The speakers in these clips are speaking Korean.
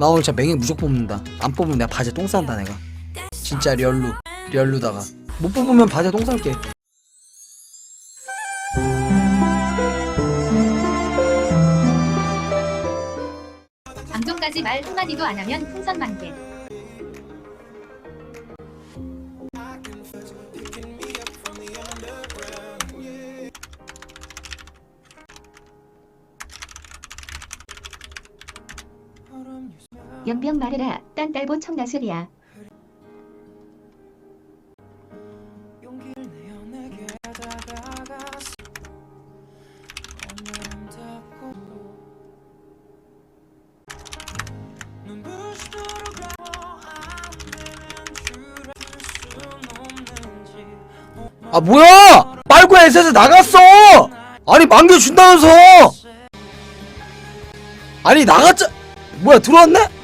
나 오늘 진짜 맹이 무조건 뽑는다. 안 뽑으면 내가 바지에 똥 싼다 내가. 진짜 리얼루 리얼루다가. 못 뽑으면 바지에 똥 쌀게. 방송까지 말 한마디도 안 하면 풍선 만개. 연병 말해라. 딴 딸보 청나슬이야. 아 뭐야 빨고 에셋에 나갔어 아니 만개준다면서 아니 나갔자 뭐야 들어왔네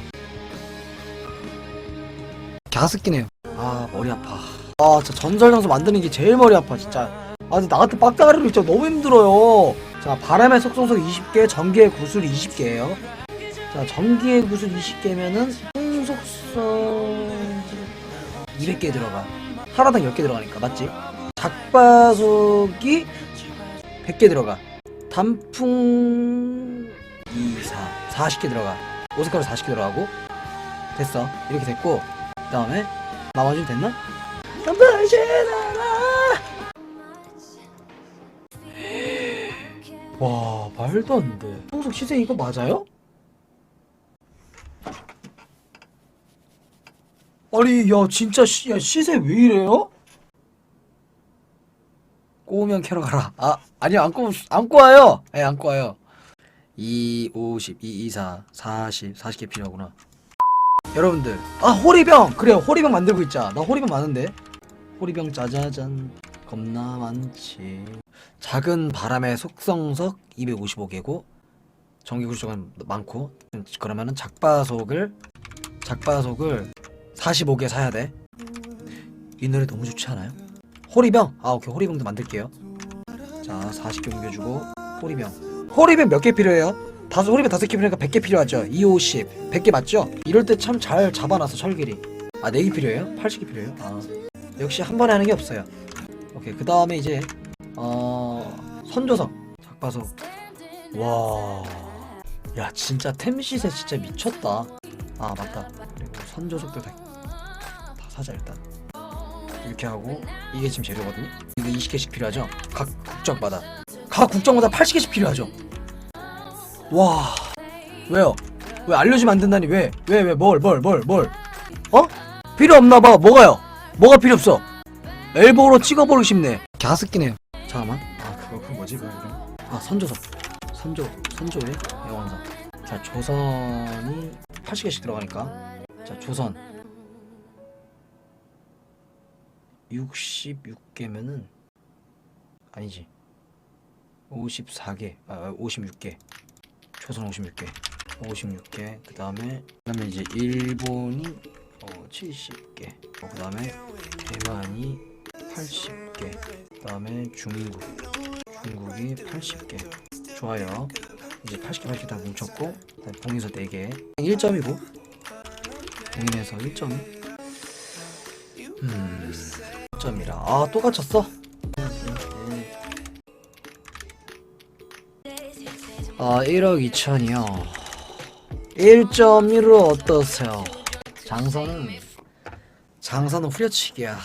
갸스끼네요. 아 머리 아파. 아 진짜 전설장소 만드는 게 제일 머리 아파 진짜. 아 근데 나 같은 빡다리로 진짜 너무 힘들어요. 자 바람의 속성석 20개 전기의 구슬 20개예요. 자 전기의 구슬 20개면은 풍속성 200개 들어가. 하나당 10개 들어가니까 맞지? 작바속이 100개 들어가. 단풍 2, 4 40개 들어가. 오색가루 40개 들어가고 됐어. 이렇게 됐고 그 다음에 나머지는 됐나? 와 말도 안돼 풍속 시세 이거 맞아요? 아니 야 진짜 시, 야, 시세 왜 이래요? 꼬우면 캐러 가라. 아, 아니요, 안 꼬, 안 꼬아요. 예, 안 꼬아요. 2, 50, 2, 2, 4, 40, 40개 필요하구나. 여러분들, 아, 호리병! 그래요, 호리병 만들고 있자. 나 호리병 많은데? 호리병 짜자잔. 겁나 많지. 작은 바람의 속성석 255개고, 전기구조가 많고, 그러면은 작바속을, 작바속을 45개 사야 돼. 이 노래 너무 좋지 않아요? 호리병! 아 오케이 호리병도 만들게요 자 40개 옮겨주고 호리병 호리병 몇 개 필요해요? 다섯 호리병 다섯 개 필요하니까 100개 필요하죠. 2, 50 100개 맞죠? 이럴 때 참 잘 잡아놔서 철길이. 아 4개 필요해요? 80개 필요해요? 아 역시 한 번에 하는 게 없어요. 오케이 그 다음에 이제 어... 선조석. 작바석. 와야 진짜 템시세 진짜 미쳤다. 아 맞다. 그리고 선조석도 다, 다 사자 일단. 이렇게 하고 이게 지금 재료거든요. 이거 20개씩 필요하죠? 각 국적마다. 각 국적마다 80개씩 필요하죠 와. 왜요? 왜 알려주면 안 된다니? 왜? 왜 왜? 뭘 뭘 뭘 뭘? 어? 필요 없나 봐. 뭐가요? 뭐가 필요 없어? 엘보로 찍어버리고 싶네. 갸스끼네요. 잠깐만. 아 그거 그 뭐지? 그거 이름 아 선조석 선조 선조의 영원석 자 조선이 80개씩 들어가니까. 자 조선. 66개면은 아니지. 54개. 아 56개 조선 56개. 56개. 그 다음에 그 다음에 이제 일본이 어 70개. 어, 그 다음에 대만이 80개. 그 다음에 중국. 중국이 80개. 좋아요. 이제 80개 80개 다 뭉쳤고 봉에서 4개. 1점이고. 봉인에서 1점 음 1점이라. 아 또 갇혔어 아 1억 2천이요 1.1로 어떠세요 장사는 장사는 후려치기야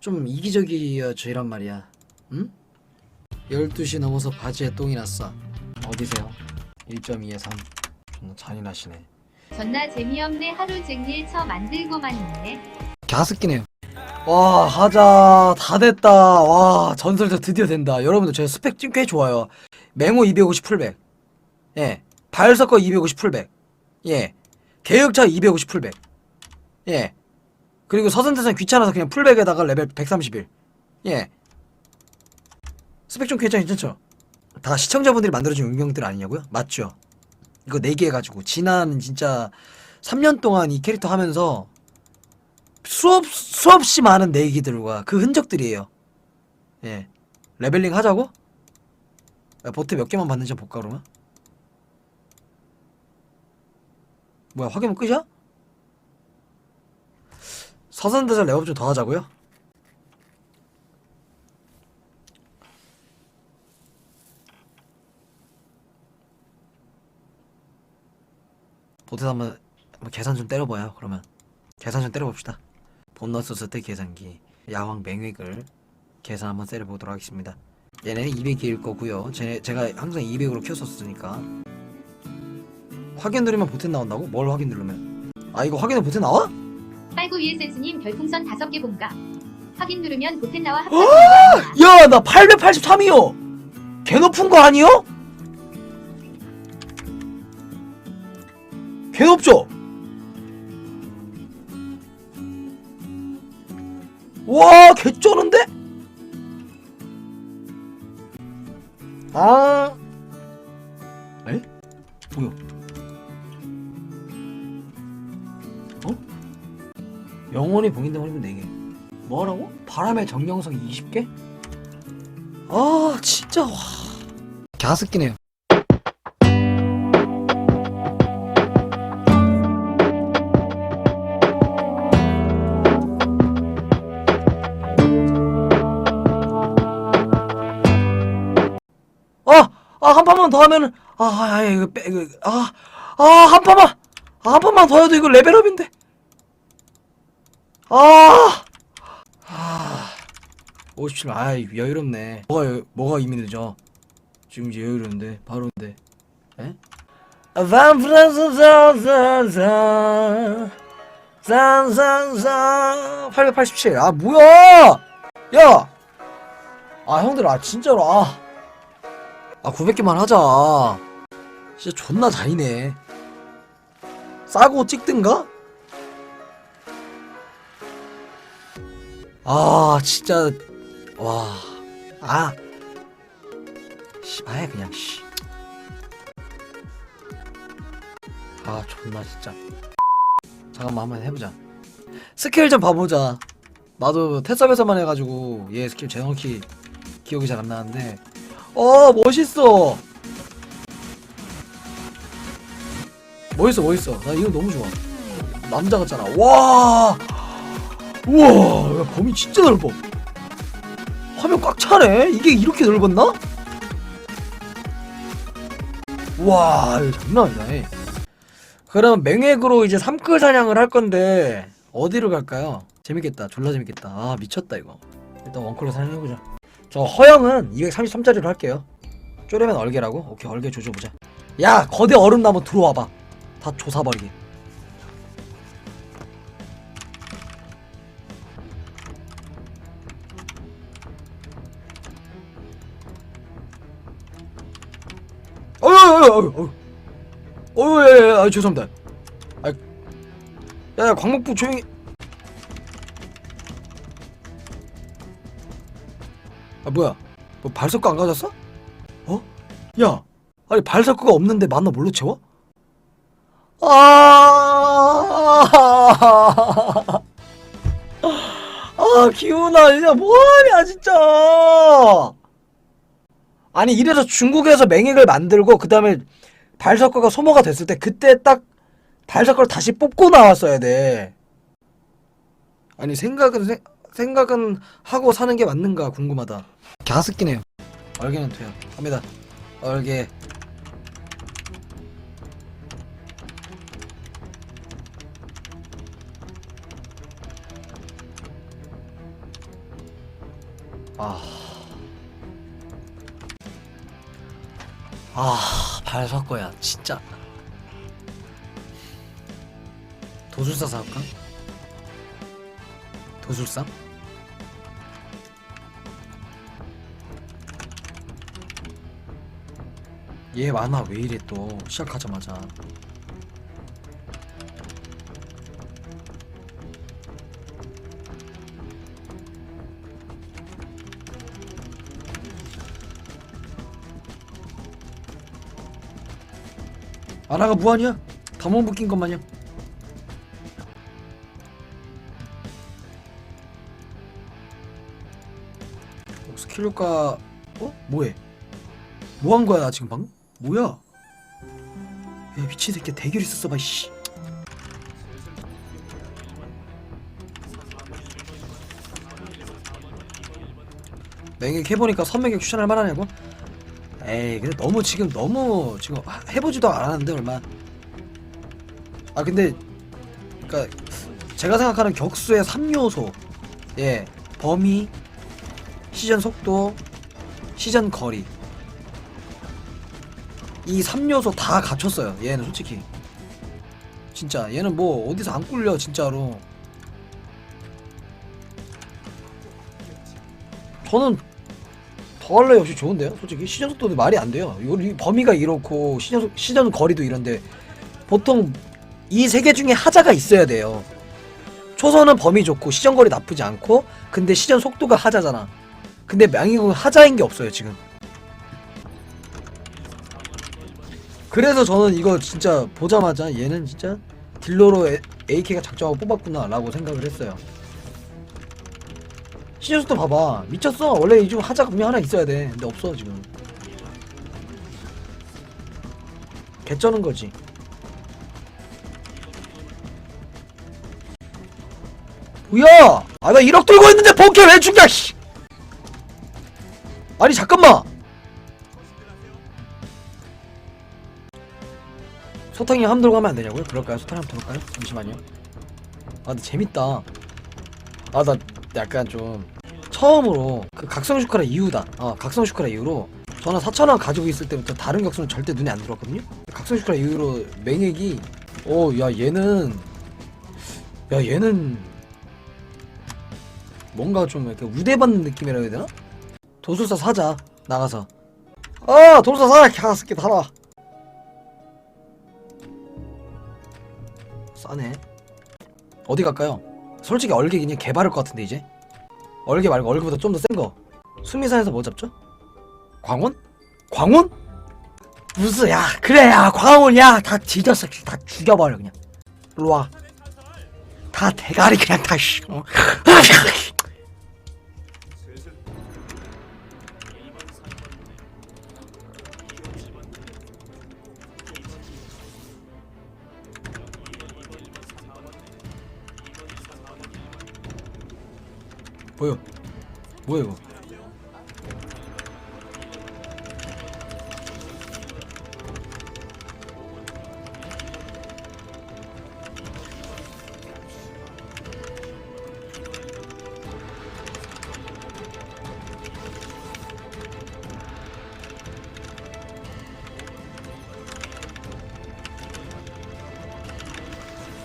좀 이기적이어져 이란 말이야 응? 12시 넘어서 바지에 똥이 났어 어디세요? 1.2에 3 존나 잔인하시네 존나 재미없네 하루 종일 쳐 만들고만 있네. 갸스끼네요. 와 하자 다 됐다. 와 전설자 드디어 된다. 여러분들 제 스펙 꽤 좋아요. 맹호 250 풀백. 예. 발석거 250 풀백. 예. 계획차 250 풀백. 예. 그리고 서선대선 귀찮아서 그냥 풀백에다가 레벨 131. 예. 스펙 좀 괜찮 괜찮죠? 다 시청자분들이 만들어준 운명들 아니냐고요? 맞죠? 이거 4개 해가지고 지난 진짜 3년 동안 이 캐릭터 하면서 수업 수없이 많은 내기들과 그 흔적들이에요. 예. 레벨링 하자고? 야, 보트 몇 개만 받는지 볼까 그러면? 뭐야 확인은 끝이야? 서선대설 레벨업 좀 더 하자고요? 보태서 한번, 한번 계산 좀 때려봐요 그러면 계산 좀 때려봅시다 보너스 스택 계산기 야왕 맹획을 계산 한번 때려보도록 하겠습니다 얘네는 200개일 거고요 제, 제가 항상 200으로 키웠었으니까 확인 누르면 보태 나온다고? 뭘 확인 누르면 아 이거 확인해 보태 나와? 빨구 위에 센스님 별풍선 5개 본가. 확인 누르면 보텐 나와 합격하는 거 아니야? 야나 883이요 개 높은 거 아니요? 개 높죠? 와 개쩌는데? 아 에? 뭐야 어? 영원히 봉인된 허리문 4개 뭐라고? 바람의 정령성 20개? 아 진짜 와 갸스끼네요 한 판만 더 하면은, 아, 아, 이거 빼, 이거, 아, 아, 한 판만, 아, 한 판만 더 해도 이거 레벨업인데. 아, 아, 57, 아, 여유롭네. 뭐가, 여, 뭐가 이미 늦어? 지금 이제 여유로운데, 바로인데. 에? 산산산 887. 아, 뭐야! 야! 아, 형들, 아, 진짜로, 아. 아 900개만 하자. 진짜 존나 잔이네. 싸고 찍든가? 아 진짜 와아. 씨발 그냥 씨아 아, 존나 진짜. 잠깐만 한번 해보자. 스킬 좀 봐보자. 나도 테스업에서만 해가지고 얘 스킬 정확히 기억이 잘 안 나는데 어 멋있어. 멋있어 멋있어. 나 이거 너무 좋아. 남자 같잖아. 와! 우와 야, 범위 진짜 넓어. 화면 꽉 차네? 이게 이렇게 넓었나? 와 이거 장난 아니다 이. 그럼 맹액으로 이제 삼끌 사냥을 할 건데 어디로 갈까요? 재밌겠다. 졸라 재밌겠다. 아 미쳤다 이거. 일단 원컬로 사냥해보자 저 허영은 233짜리로 할게요. 쪼려면 얼개라고? 오케이 얼개 조져보자. 야 거대 얼음나무 들어와봐. 다 조사버리게. 어유 어유 어유 어유 어유 아 죄송합니다. 아, 야 광목부 조용히. 아 뭐야 뭐 발석구 안 가졌어? 어? 야 아니 발석구가 없는데 만나 뭘로 채워? 아, 아 기훈아 진짜 뭐하냐 진짜 아니 이래서 중국에서 맹액을 만들고 그 다음에 발석구가 소모가 됐을 때 그때 딱 발석구를 다시 뽑고 나왔어야 돼 아니 생각은 생, 생각은 하고 사는 게 맞는가 궁금하다. 갸스끼네요. 얼개는 돼요. 갑니다. 얼개. 아. 아, 발석거야, 진짜. 도술사 사올까? 도술사? 얘 만화 왜 이래 또 시작하자마자 만화가 무한이야 담원 묶인 것 마냥 스킬 효과 어? 뭐해? 뭐 한 거야 나 지금 방금? 뭐야? 야 미친 새끼 대결 있었어 봐 씨. 맹액 해보니까 선맹액 추천할 만하냐고? 에이 근데 너무 지금 너무 지금 해보지도 않았는데 얼마 아 근데 그니까 제가 생각하는 격수의 3요소 예 범위 시전 속도 시전 거리 이 3요소 다 갖췄어요 얘는 솔직히. 진짜 얘는 뭐 어디서 안 꿀려 진짜로. 저는 더할래 역시 좋은데요 솔직히. 시전 속도도 말이 안 돼요. 요이 범위가 이렇고 시전, 속- 시전 거리도 이런데. 보통 이 세 개 중에 하자가 있어야 돼요. 초선은 범위 좋고 시전 거리 나쁘지 않고 근데 시전 속도가 하자잖아. 근데 명의국은 하자인 게 없어요 지금 그래서 저는 이거 진짜 보자마자 얘는 진짜 딜러로 에- AK가 작정하고 뽑았구나 라고 생각을 했어요. 시전 속도 봐봐. 미쳤어. 원래 이중 하자가 분명 하나 있어야 돼. 근데 없어 지금. 개쩌는 거지. 뭐야? 아나 1억 들고 있는데 본캐 왜 죽냐 씨! 아니 잠깐만 소탕이 함 들고 가면 안 되냐고요? 그럴까요? 소탕이 함 들어올까요? 잠시만요 아 근데 재밌다 아 나 약간 좀 처음으로 그 각성 슈카라 이후다 어 각성 슈카라 이후로 저는 4천원 가지고 있을 때부터 다른 격수는 절대 눈에 안 들어왔거든요 각성 슈카라 이후로 맹액이 어 야 얘는 야 얘는 뭔가 좀 이렇게 우대받는 느낌이라 해야 되나? 도술사 사자 나가서 아 도술사 사자 가스게 달아 싸네 어디 갈까요? 솔직히 얼개 그냥 개발할 것 같은데 이제 얼개 말고 얼개보다 좀 더 센거 수미산에서 뭐 잡죠? 광원? 광원? 무슨 야 그래 야 광원 야다 뒤졌어 다 죽여버려 그냥 일로와 다 대가리 그냥 다 씨. 어. 뭐야? 뭐야 이거?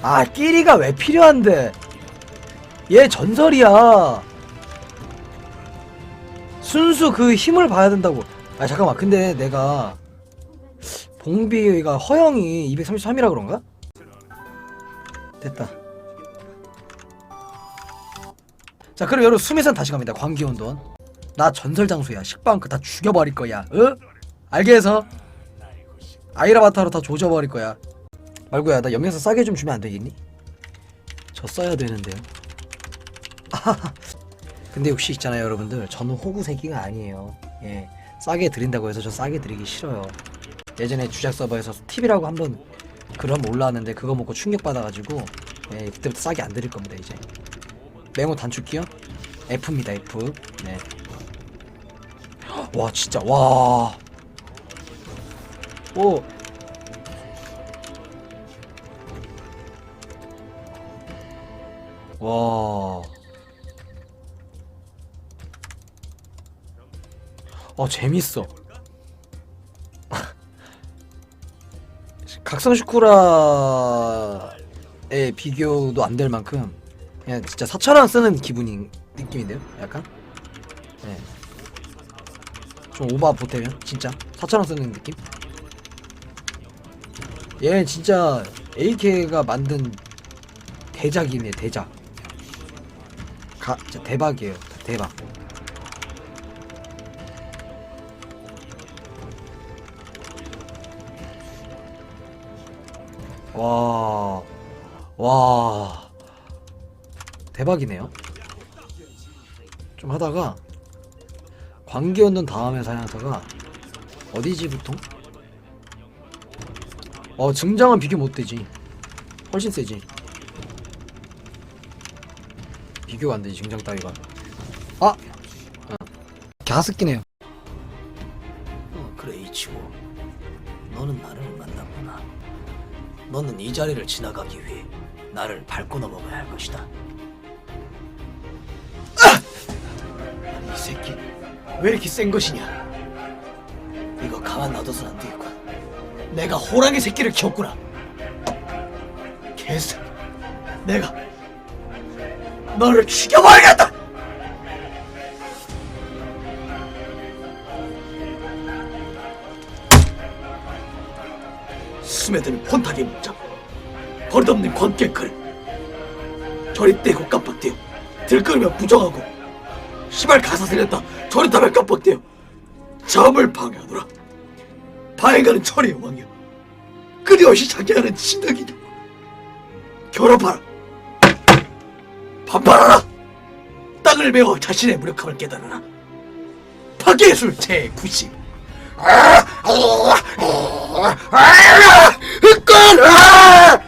아 끼리가 왜 필요한데? 얘 전설이야. 순수 그 힘을 봐야 된다고. 아 잠깐만. 근데 내가 봉비가 허영이 233이라 그런가? 됐다. 자 그럼 여러분 수미산 다시 갑니다. 광기원돈. 나 전설 장수야. 식빵크 다 죽여버릴 거야. 어? 알게 해서 아이라바타로 다 조져버릴 거야. 말고야 나 염려서 싸게 좀 주면 안 되겠니? 저 써야 되는데요. 근데 역시 있잖아요 여러분들. 저는 호구새끼가 아니에요. 예. 싸게 드린다고 해서 저 싸게 드리기 싫어요. 예전에 주작 서버에서 팁이라고 한번 글 한번 올라왔는데 그거 먹고 충격받아가지고 예 그때부터 싸게 안 드릴 겁니다 이제. 메모 단축키요? F입니다 F. 네 와 진짜. 와 오. 와. 어 재밌어. 각성 슈쿠라의 비교도 안 될 만큼 그냥 진짜 4천원 쓰는 기분인 느낌인데요? 약간? 네. 좀 오바 보태면 진짜 4천원 쓰는 느낌? 얘 진짜 AK가 만든 대작이네 대작 가 대박이에요 대박 와, 와, 대박이네요. 좀 하다가 얻는 다음에 사냥터가 어디지 보통? 어 증장은 비교 못 되지. 훨씬 세지. 비교가 안 되지 증장 따위가. 아, 어. 자스키네요. 어, 그래 이치고 너는 나를 만났구나 너는 이 자리를 지나가기 위해 나를 밟고 넘어가야 할 것이다. 아니 이 새끼 왜 이렇게 센 것이냐? 이거 가만 놔둬선 안 되겠군. 내가 호랑이 새끼를 키웠구나. 개새끼 내가 너를 죽여버리겠다 스며드는 폰타기 문장 버릇없는 권깨클 저리 떼고 깜빡대요. 들끓으면 부정하고 시발 가사 들렸다 저리 타면 깜빡대요. 잠을 방해하노라 바행하는 철의 왕이여 끊임없이 자기하는 진덕이냐 결합하라. 반발하라. 땅을 메워 자신의 무력함을 깨달아라. 파괴술 제90 아! 아! 아! 아! 아!